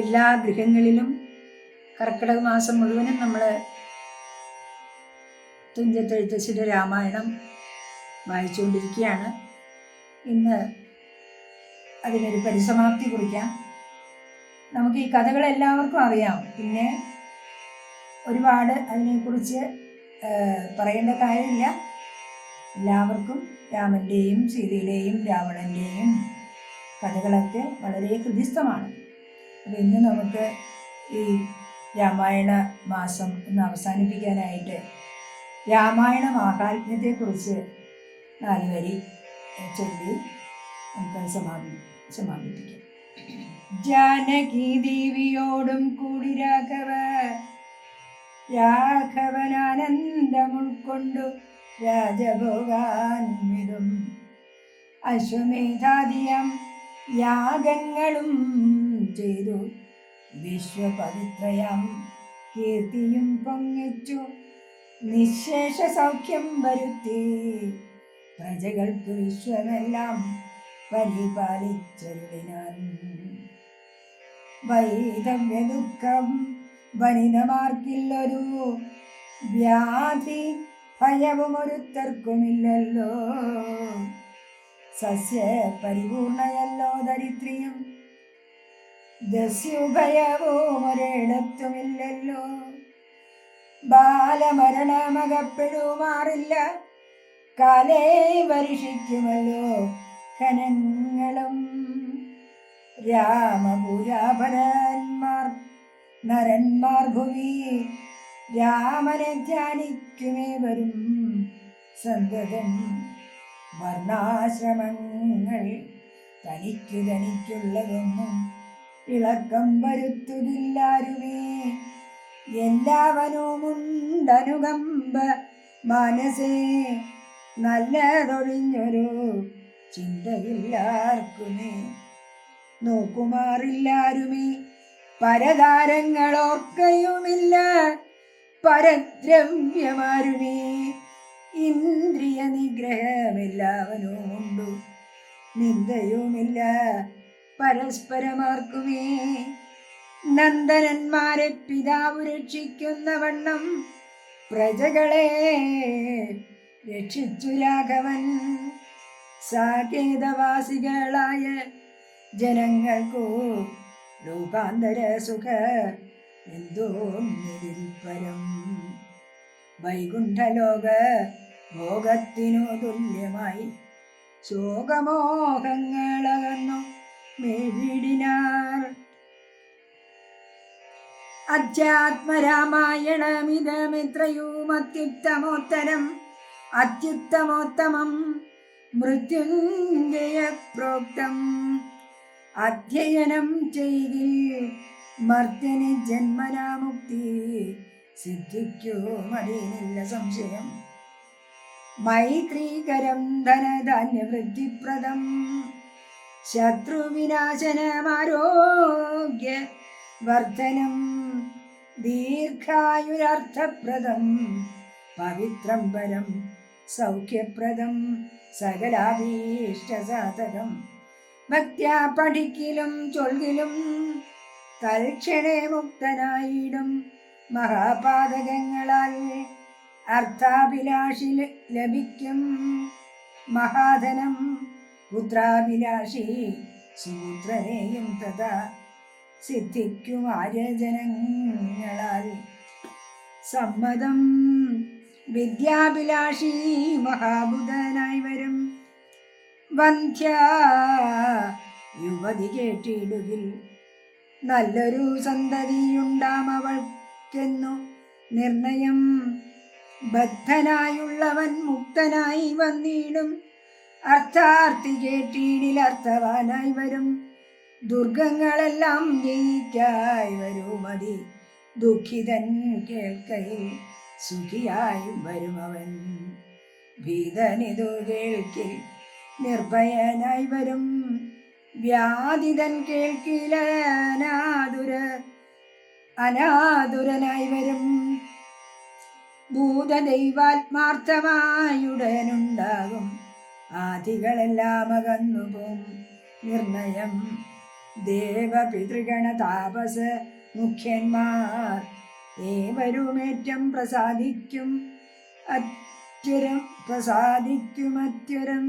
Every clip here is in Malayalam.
എല്ലാ ഗൃഹങ്ങളിലും കർക്കിടക മാസം മുഴുവനും നമ്മൾ തുഞ്ചത്തെഴുത്തച്ഛന്റെ രാമായണം വായിച്ചുകൊണ്ടിരിക്കുകയാണ്. ഇന്ന് അതിനൊരു പരിസമാപ്തി കുറിക്കാം. നമുക്ക് ഈ കഥകൾ എല്ലാവർക്കും അറിയാം. പിന്നെ ഒരുപാട് അതിനെക്കുറിച്ച് പറയേണ്ട കാര്യമില്ല. എല്ലാവർക്കും രാമന്റെയും സീതയുടെയും രാവണന്റെയും കഥകളൊക്കെ വളരെ ഹൃദിസ്ഥമാണ് അപ്പോൾ ഇന്ന് നമുക്ക് ഈ രാമായണ മാസം ഒന്ന് അവസാനിപ്പിക്കാനായിട്ട് രാമായണ മാഹാത്മ്യത്തെക്കുറിച്ച് നാല് വരി ചൊല്ലി നമുക്ക് സമാപി സമാപിപ്പിക്കാം. ജാനകി ദേവിയോടും കൂടി രാഘവ രാഘവനാനന്ദം ഉൾക്കൊണ്ടു രാജഭോഗാൻവിതും അശ്വമേധാദിയം യാഗങ്ങളും ചെയ്തു. വിശ്വപവിത്രയാം കീർത്തിയും പങ്കിച്ചു നിശേഷ സൗഖ്യം വരുത്തി. പ്രജകൾക്ക് വിശ്വമെല്ലാം പരിപാലിച്ചരുളിനാൻ. വൈദവ്യ ദുഃഖം വനിതമാർക്കില്ലൊരു വ്യാധി ഭയവും ഒരുത്തർക്കുമില്ലല്ലോ സസ്യ പരിപൂർണയല്ലോ ദരിദ്രിയും ദസ്യുഭയവും ഒരിടത്തുമില്ലല്ലോ ബാലമരണമകപ്പെടുമാറില്ല. കാലേ വർഷിക്കുമല്ലോ ഖനങ്ങളും രാമപൂജാപരന്മാർ നരന്മാർ ഭുവി രാമനെ ധ്യാനിക്കുമേ വരും സന്തതം വർണാശ്രമങ്ങൾ തനിക്കു തനിക്കുള്ളതൊന്നും ഇളക്കം വരുത്തുകില്ലാരുമേ എല്ലാവനുമുണ്ടനുകമ്പ മനസ്സേ. നല്ലതൊഴിഞ്ഞൊരു ചിന്തയില്ലാർക്കുമേ. നോക്കുമാറില്ലാരുമേ. പരതാരങ്ങളോർക്കയുമില്ല. പരദ്രവ്യമാരുമേ. ഇന്ദ്രിയ നിഗ്രഹമെല്ലാവനുമുണ്ടു നിന്ദയുമില്ല. പരസ്പരമാർക്കുമേ. നന്ദനന്മാരെ പിതാവ് രക്ഷിക്കുന്ന വണ്ണം പ്രജകളെ രക്ഷിച്ചു രാഘവൻ. സാകേതവാസികളായ ജനങ്ങൾക്കോ ലോകാന്തര സുഖ എന്തോ പരം വൈകുണ്ഠലോക ഭോഗത്തിനു തുല്യമായി ശോകമോഹങ്ങളകന്നു മേവിടിനാർ. അധ്യാത്മരാമായണമിതമിത്രയും അത്യുത്തമോത്തരം അത്യുത്തമോത്തമം മൃത്യുഞ്ജയ പ്രോക്തം അധ്യയനം ചെയ്തിൽ മർദ്ദന ജന്മനാമുക്തി സിദ്ധിക്കോ മതിയില്ല സംശയം. മൈത്രീകരം ധനധാന്യവൃദ്ധിപ്രദം. ശത്രുവിനാശനമാരോഗ്യ വർദ്ധനം ദീർഘായുരർത്ഥപ്രദം പവിത്രം പരം സൗഖ്യപ്രദം സകലാഭീഷ്ടസാധകം. ഭക്ത്യാ പഠിക്കലും ചൊൽകിലും തൽക്ഷണേ മുക്തനായിടും മഹാപാതകങ്ങളാൽ അർത്ഥാഭിലാഷി ലഭിക്കും മഹാധനം. പുത്രാഭിലാഷി സൂത്രനെയും തഥാ സിദ്ധിക്കും ആര്യജനങ്ങളാൽ. സമ്മതം വിദ്യാഭിലാഷി മഹാബുധനായി വരും. വന്ധ്യ യുവതി കേട്ടിടുകിൽ നല്ലൊരു സന്തതിയുണ്ടാം അവൾക്കെന്നു നിർണയം. ബദ്ധനായുള്ളവൻ മുക്തനായി വന്നിടും. അർത്ഥാർത്ഥി കേട്ടീടിൽ അർത്ഥവാനായി വരും. ദുർഗങ്ങളെല്ലാം ജയിക്കായി വരൂ മതി ദുഃഖിതൻ കേൾക്കയിൽ സുഖിയായി വരുമവൻ ഭീതനിതു കേൾക്കിൽ നിർഭയനായി വരും. വ്യാധിതൻ കേൾക്കില അനാതുര അനാതുരനായി വരും. ഭൂതദൈവാത്മാർത്ഥമായുടനുണ്ടാകും ആദികളെല്ലാം അകന്നുപോം നിർണയം. ദേവപിതൃഗണ താപസ മുഖ്യന്മാർ. ഏവരുമേറ്റം പ്രസാദിക്കും അറ്റുരം പ്രസാദിക്കും അറ്റുരം.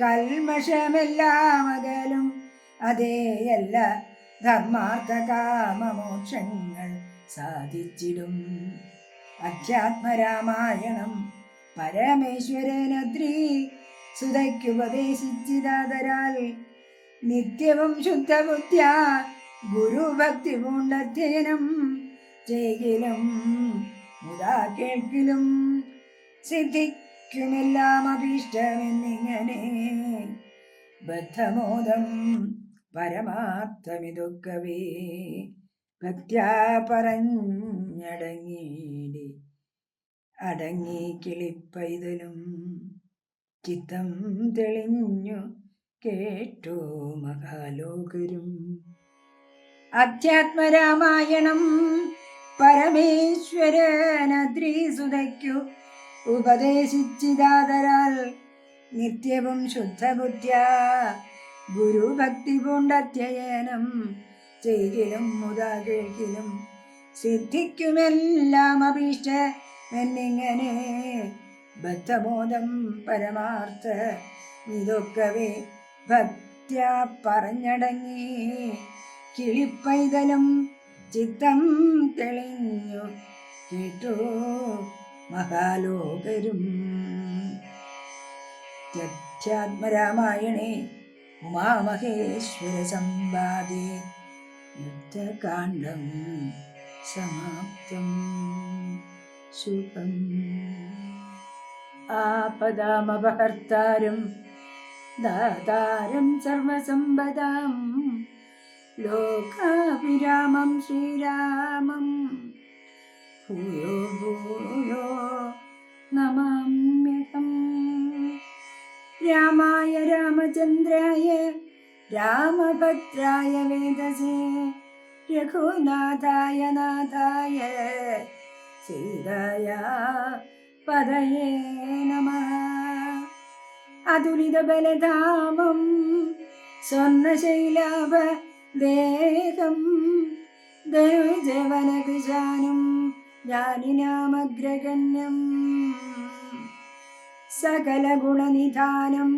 കൽമഷമെല്ലാം അകലും അതേയല്ല ധർമാർത്ഥ കാമമോക്ഷങ്ങൾ സാധിച്ചിടും. അധ്യാത്മരാമായണം പരമേശ്വരനദ്രി സുതയ്ക്കുപദേശിച്ചിതാതരാൽ നിത്യവും ശുദ്ധബുദ്ധ്യ ഗുരുഭക്തി പൂണ്ടധ്യയനം ചെയ്യലും മുതാ കേൾക്കിലും സിദ്ധിക്കുമെല്ലാം അഭീഷ്ടമെന്നിങ്ങനെ ബദ്ധമോദം പരമാർത്ഥമിതൊക്കവേ ഭക്ത്യാ പറഞ്ഞടങ്ങിയിടി അടങ്ങി കിളിപ്പൈതലും ചിത്തം തെളിഞ്ഞു കേട്ടു മഹാലോകരും. അധ്യാത്മരാമായണം പരമേശ്വരനദ്രീസുതയ്ക്കു ഉപദേശിച്ചിതാതരാൽ നിത്യവും ശുദ്ധബുദ്ധ്യ ഗുരുഭക്തി പൂണ്ടധ്യയനം ചെയ്തിലും മുതാ സിദ്ധിക്കുമെല്ലാം അഭീഷ്ട എന്നിങ്ങനെ ബദ്ധബോധം പരമാർത്ഥ ഇതൊക്കവേ ഭക്ത്യ പറഞ്ഞടങ്ങി. കിളിപ്പൈതലും ചിത്തം തെളിഞ്ഞു കേട്ടു മഹാലോകരും. യധ്യാത്മരാമായണേ ഉമാമഹേശ്വര സംവാദേ യുദ്ധകാണ്ഡം സമാപ്തം. ശുഭം. ആപദാമപഹർത്താരം ദാതാരം സർവസമ്പദാം. ലോകാഭിരാമം ശ്രീരാമം. ഭൂയോ ഭൂയോ നമാമ്യഹം. രാമായ രാമചന്ദ്രായ രാമഭദ്രായ വേദസേ രഘുനാഥായ നാഥായ സീതായ പദയേ നമ. അതുലിതബലധാമം സ്വർണശൈലാഭ ദേഹം. ധനുജവനകൃശാനും ജാനിനാമഗ്രഗണ്യം സകലഗുണനിധാനം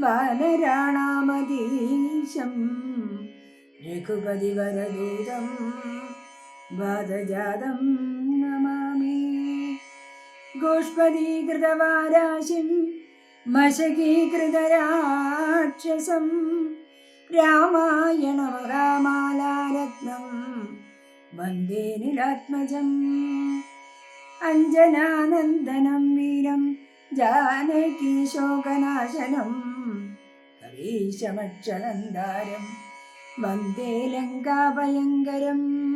വാനരാണാമതീശം രഘുപതിവരദൂതം വാദജാതം നമാമി ഗോഷ്പദീകൃതവാരാശിം മശകീകൃതരാക്ഷസം രാമായണ മഹാമാലാരത്നം വന്ദേ നിരാത്മജം. അഞ്ജനാനന്ദനം വീരം ജാനകി ശോകനാശനം കവീശമക്ഷരന്താരം വന്ദേ ലങ്കാഭയങ്കരം.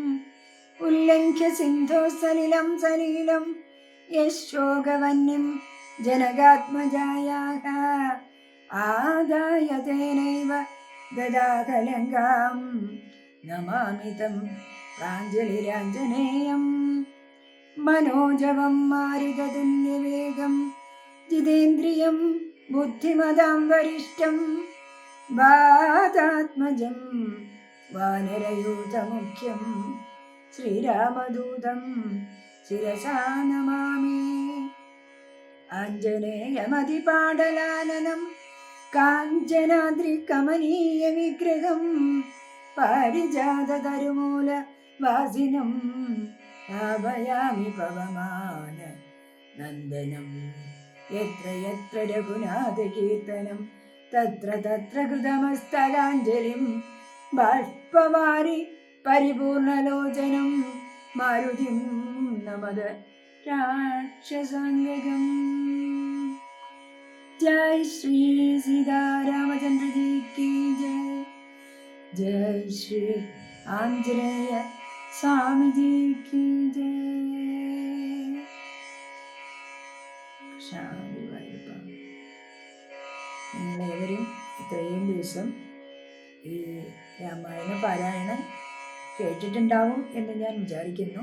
ഉല്ലംഘ്യ സിന്ധോ സലിലം സലീലം യശോകവന്യം ജനകാത്മജായാഹ ആദായ തേനൈവ ദദാകലങ്കാം നമാമിതം പ്രാഞ്ജലിരാഞ്ജനേയം മനോജവം മാരുതതുല്യവേഗം ജിതേന്ദ്രിയം ബുദ്ധിമതാം വരിഷ്ടം വാതാത്മജം വാനരയൂതമുഖ്യം ശ്രീരാമദൂതം ശിരസാ നമാമി ആഞ്ജനേയമതിപാടലാനനം കാഞ്ചനാദ്രികമനീയ വിഗ്രഹം പാരിജാതതരുമൂല വാസിനം ഭാവയാമി പവമാന നന്ദനം. എത്ര എത്ര രഘുനാഥകീർത്തനം തത്ര തത്ര കൃതമസ്തകാഞ്ജലിം പരിപൂർണലോചനം മാരുതിം നമത് രാക്ഷസാംഗം ജയ് ശ്രീ സീതാരാമചന്ദ്രജി കി ജയ്. ജയ് ശ്രീ ആഞ്ജനേയ സ്വാമിജി കി ജയ് നിങ്ങളേവരും ഇത്രയും ദിവസം ഈ രാമായണ പാരായണം കേട്ടിട്ടുണ്ടാവും എന്ന് ഞാൻ വിചാരിക്കുന്നു.